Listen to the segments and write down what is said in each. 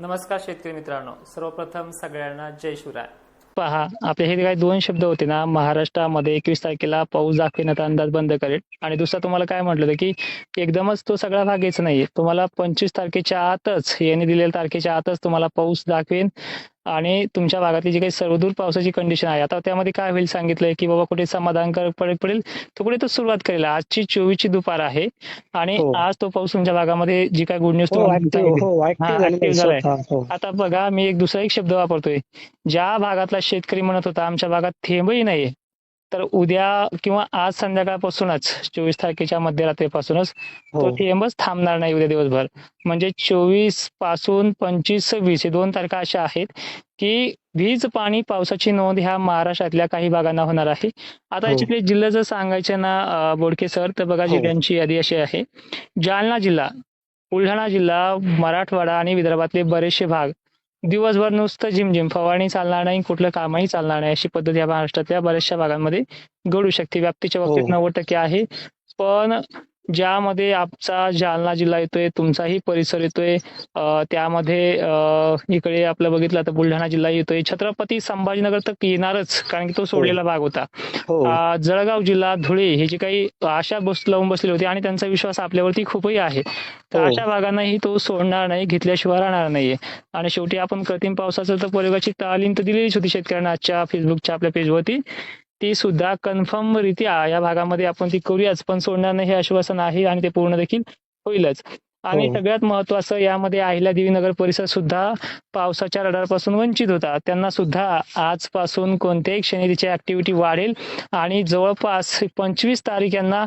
नमस्कार शेतकरी मित्रांनो सर्वप्रथम सगळ्यांना जय शिवराय. पहा आपले हे काही दोन शब्द होते ना महाराष्ट्रामध्ये एकवीस तारखेला पाऊस दाखविण्याचा अंदाज बंद करेल. आणि दुसरा तुम्हाला काय म्हटलं होतं की एकदमच तो सगळा भाग घ्यायचा नाहीये. तुम्हाला पंचवीस तारखेच्या आतच यांनी दिलेल्या तारखेच्या आतच तुम्हाला पाऊस दाखवेन. आणि तुमच्या भागातली जी काही सर्वदूर पावसाची कंडिशन आहे आता त्यामध्ये काय होईल सांगितलंय की बाबा कुठे समाधानकारक पडेल पडेल तो कुठे तो सुरुवात करेल आजची चोवीसची दुपार आहे आणि हो. आज तो पाऊस तुमच्या भागामध्ये जी काय गुड न्यूज झालाय. हो. आता बघा मी एक दुसरा एक शब्द वापरतोय ज्या भागातला शेतकरी म्हणत होता आमच्या भागात थेंबही नाहीये तर उद्या किंवा आज संध्याकाळपासूनच चोवीस तारखेच्या मध्यरात्रीपासूनच तो हो थेंबच थांबणार नाही उद्या दिवसभर म्हणजे चोवीसपासून पंचवीस सव्वीस हे दोन तारखा अशा आहेत की वीज पाणी पावसाची नोंद ह्या महाराष्ट्रातल्या काही भागांना होणार आहे आता हो. याच्यातले जिल्हे जर सांगायचे ना बोडके सर तर बघा हो. जिल्ह्यांची यादी अशी आहे जालना जिल्हा बुलढाणा जिल्हा मराठवाडा आणि विदर्भातले बरेचसे भाग दिवसभर नुसतं झिमझिम फवारणी चालणार नाही कुठलं कामही चालणार नाही अशी पद्धत या महाराष्ट्रातल्या बऱ्याचशा भागांमध्ये घडू शकते व्याप्तीच्या बाबतीत हो. नव्वद टक्के आहे पण ज्यामध्ये आमचा जालना जिल्हा येतोय तुमचाही परिसर येतोय त्यामध्ये अं, इकडे आपलं बघितलं तर बुलढाणा जिल्हा येतोय. छत्रपती संभाजीनगर तर येणारच कारण की तो सोडलेला भाग होता. हो. जळगाव जिल्हा धुळे हे जे काही आशा बस लावून बसले होते आणि त्यांचा विश्वास आपल्यावरती खूपही आहे. तर हो. अशा भागांनाही तो सोडणार नाही घेतल्याशिवाय राहणार नाहीये. आणि शेवटी आपण कृत्रिम पावसाचं तर प्रयोगाची तालीम तर दिलेलीच होती शेतकऱ्यांना आजच्या फेसबुकच्या आपल्या पेजवरती ती सुद्धा कन्फर्म रित्या या भागामध्ये आपण ती करूयाच. पण सोडणार नाही हे आश्वासन आहे आणि ते पूर्ण देखील होईलच. आणि हो. सगळ्यात महत्वाचं यामध्ये अहिल्यादेवी नगर परिसर सुद्धा पावसाच्या रडारपासून वंचित होता. त्यांना सुद्धा आजपासून कोणत्याही क्षणी तिची ऍक्टिव्हिटी वाढेल. आणि जवळपास पंचवीस तारीख यांना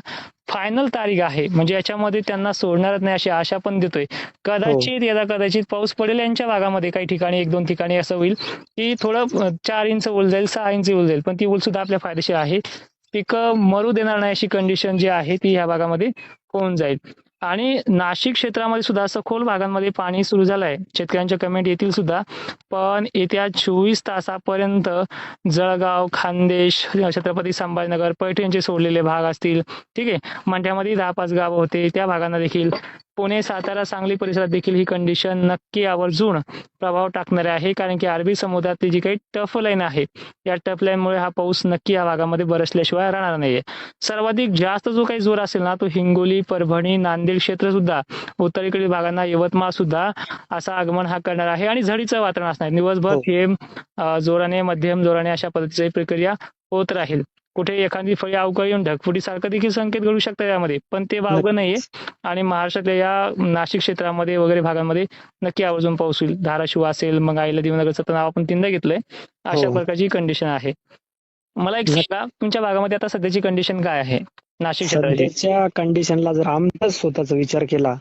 फायनल तारीख आहे. म्हणजे याच्यामध्ये त्यांना सोडणारच नाही अशी आशा पण देतोय. कदाचित यदा कदाचित पाऊस पडेल यांच्या भागामध्ये. काही ठिकाणी एक दोन ठिकाणी असं होईल की थोडं चार इंच ओल जाईल सहा इंच ओल जाईल. पण ती ओल सुद्धा आपल्या फायदेशीर आहे. पिकं मरू देणार नाही अशी कंडिशन जी आहे ती ह्या भागामध्ये होऊन जाईल. आणि नाशिक क्षेत्रामध्ये सुद्धा सखोल भागांमध्ये पाणी सुरू झालंय. शेतकऱ्यांच्या कमेंट येतील सुद्धा. पण येत्या चोवीस तासापर्यंत जळगाव खानदेश छत्रपती संभाजीनगर पैठणचे सोडलेले भाग असतील. ठीक आहे. मंठ्यामध्ये दहा पाच गाव होते. त्या भागांना देखील पुणे सातारा सांगली परिसरात देखील ही कंडिशन नक्की आवर्जून प्रभाव टाकणार आहे कारण की अरबी समुद्रातली जी काही टफ लाईन आहे या टफ लाईनमुळे हा पाऊस नक्की या भागामध्ये बरसल्याशिवाय राहणार नाहीये सर्वाधिक जास्त जो काही जोर असेल ना तो हिंगोली परभणी नांदेड क्षेत्र सुद्धा उत्तरेकडील भागांना यवतमाळ सुद्धा असा आगमन हा करणार आहे आणि झडीचं वातावरण असणार. दिवसभर हो. थेंब जोराने मध्यम जोराने अशा पद्धतीची प्रक्रिया होत राहील कुठे एखादी फळी अवकाळी येऊन ढगफुटी सारखं देखील संकेत घडू शकतात यामध्ये. पण ते वावगं नाहीये. आणि महाराष्ट्रातल्या या नाशिक क्षेत्रामध्ये वगैरे भागांमध्ये नक्की आवर्जून पाऊस होईल. धाराशिव असेल मग आईला देवनगरचं तर नाव आपण तीनदा घेतलंय. अशा हो. प्रकारची कंडिशन आहे. मला एक सांगा तुमच्या भागामध्ये आता सध्याची कंडिशन काय आहे? नाशिक सध्याच्या कंडिशनला जर आमचा स्वतःचा विचार केला.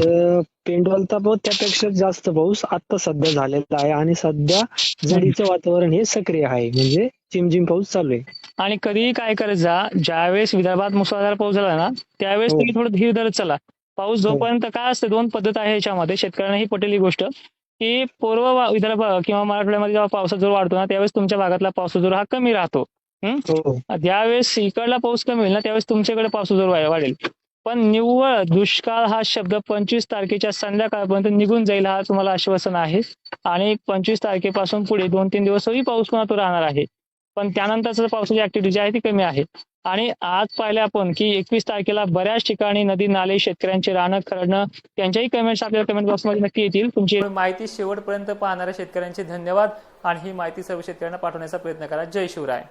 तर पेंडॉलचा पाऊस त्यापेक्षा जास्त पाऊस आता सध्या झालेला आहे. आणि सध्या जडीचं वातावरण हे सक्रिय आहे. म्हणजे चिमचिम पाऊस चालू आहे. आणि कधीही काय करत जा ज्यावेळेस विदर्भात मुसळधार पाऊस झाला ना त्यावेळेस हो. तुम्ही थोडं धीर धरत चला. पाऊस जोपर्यंत काय असते दोन पद्धत आहे याच्यामध्ये शेतकऱ्यांनाही पटेल ही गोष्ट की पूर्व विदर्भ किंवा मराठवाड्यामध्ये जेव्हा पावसाचा जोर वाढतो ना त्यावेळेस तुमच्या भागातला पावसाचा जोर हा कमी राहतो. हो? ज्यावेळेस इकडला पाऊस कमी होईल ना त्यावेळेस तुमच्याकडे पावसाचा जोर वाढेल. पण निव्वळ दुष्काळ हा शब्द पंचवीस तारखेच्या संध्याकाळपर्यंत निघून जाईल हा तुम्हाला आश्वासन आहे. आणि पंचवीस तारखेपासून पुढे दोन तीन दिवसही पाऊस पुन्हा तो राहणार आहे. पण त्यानंतरच पावसाची ऍक्टिव्हिटी जी आहे ती कमी आहे. आणि आज पाहिले आपण की एकवीस तारखेला बऱ्याच ठिकाणी नदी नाले शेतकऱ्यांचे रानं खरडणं त्यांच्याही कमेंट्स आपल्याला कमेंट बॉक्समध्ये नक्की येतील. तुमची माहिती शेवटपर्यंत पाहणाऱ्या शेतकऱ्यांचे धन्यवाद आणि ही माहिती सर्व शेतकऱ्यांना पाठवण्याचा प्रयत्न करा. जय शिवराय.